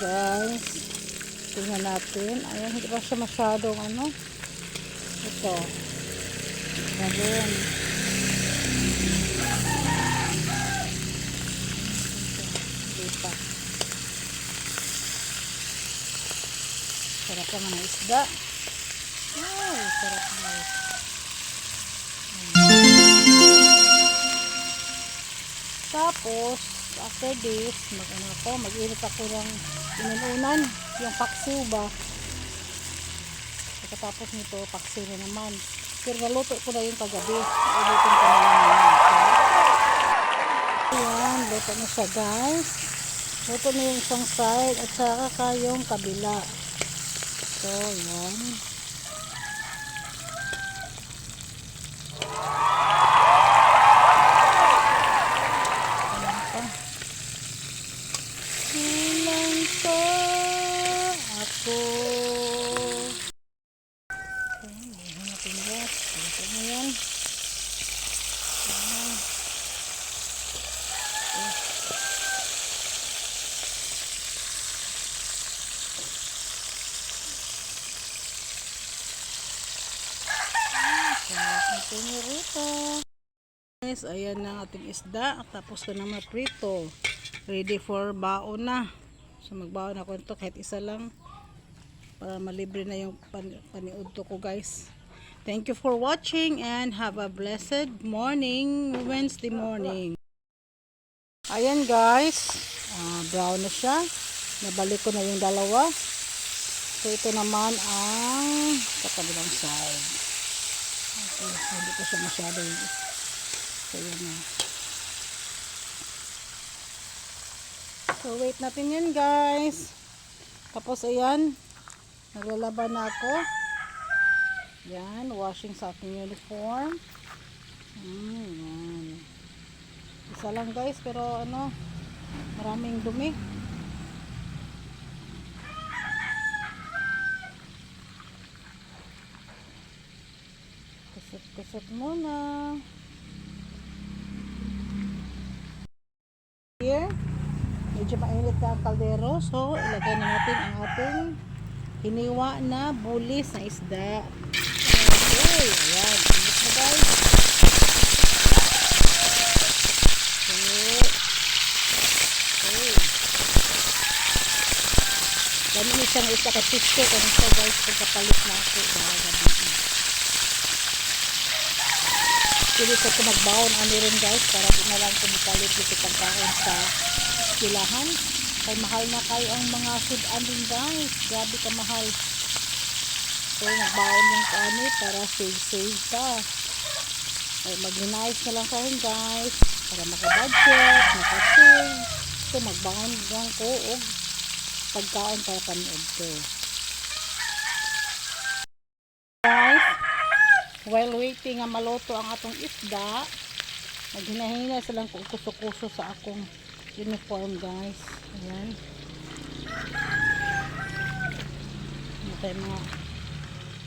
Guys, tingnan natin. Ayan, hindi pa siya masyadong ano. Ito. Ganun. Hindi pa. Sarap naman ang isda. After this, mag ano ako, mag-init ako ng inununan, yung paksiw ba. Pagkatapos nito, paksiw na naman. Pero naluto ko na yung kagabi. Ulitin ko na naman. Luto na siya guys. Luto na yung isang side at saka kayong kabila. So, yan. Ayan pa. Kulang pa ako. Ayan, buhay natin guys. Luto na yan. Ayan. Rita. Guys, ayan na ang ating isda. Tapos ko na maprito. Ready for baon na. So magbaon ako nito kahit isa lang. Para malibre na yung pan paniudto ko guys. Thank you for watching and have a blessed morning. Wednesday morning. Ayan guys. Ah, brown na siya. Nabalik ko na yung dalawa. So ito naman ang sa kabilang side. Okay, hindi ko siya masyado yung So, yun na. So, wait natin yun, guys. Tapos, ayan. Naglalaban na ako. Yan, washing sa aking uniform. Hmm, yan. Isa lang, guys, pero ano, maraming dumi. Kusot-kusot muna. Here, medyo mainit na ang kaldero. So, ilagay na natin ang ating hiniwa na bulis na isda. Okay, ayan. Init na guys. Okay. Okay. Ganun isang isa ka tissue. Ganun siya guys. Pagkapalit na ako. Dahil gabi. Pili ko ito magbaon ano rin guys para di na lang kumipalit dito pagkaon sa eskilahan. Kay mahal na kayo ang mga sudan din guys. Grabe ka mahal. So magbaon yung kani para save save ka. Ay mag-nice na lang kayo guys. Para makabudget, makasave. So magbaon lang ko og pagkaon para panood ko. Guys, while waiting nga maluto ang atong isda naghinahina silang kung kuso-kuso sa akong uniform guys ayan. Ano tayo mga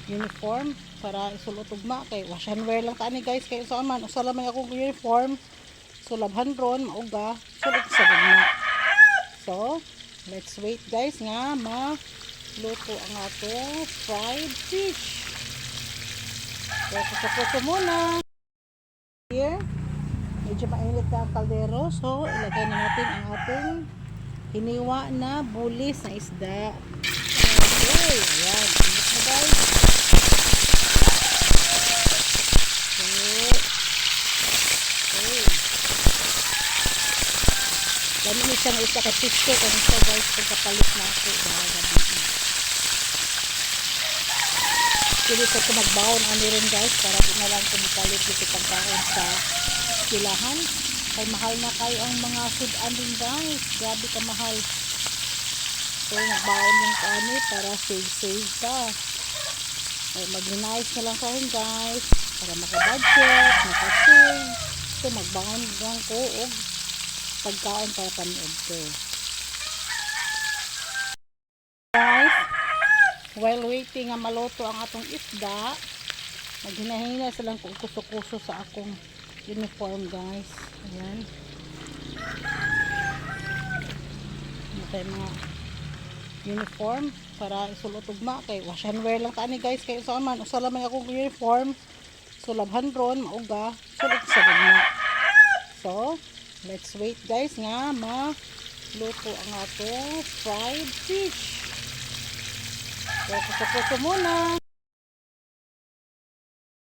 uniform para isulot ugma kay wash and wear lang tani guys. Kay sa man usa lamay akong uniform. So labhan ron mauga. Sulot sa gugma so let's wait guys nga maluto ang atong fried fish. So, kuso muna. Here, medyo mainit na ang kaldero. So, ilagay na natin ang ating hiniwa na bulis na isda. Okay, ayan. Init na guys. Okay. Okay. Ganun siyang isa ka tissue. Ganun siya guys. Pagkapalit na ako. Dahil gabi. Pili ko ito magbaon ano rin guys para di na lang kumipalit dito pagkaon sa eskilahan. Kay mahal na kayo ang mga sudan din guys. Grabe ka mahal. So magbaon yung kani para save save ka. Ay mag-nice na lang kayo guys. Para makabudget, makasave. So magbaon lang ko og pagkaon para panood ko. Guys, while waiting nga maluto ang atong isda naghinahina silang kung kuso-kuso sa akong uniform guys. Ayan. Ano mga uniform? Para isulot ugma kay wash and wear lang tani guys. Kay sa man usa lamay akong uniform? So labhan ron mauga. Sulot sa gugma so let's wait guys nga ma luto ang atong fried fish. So kuso muna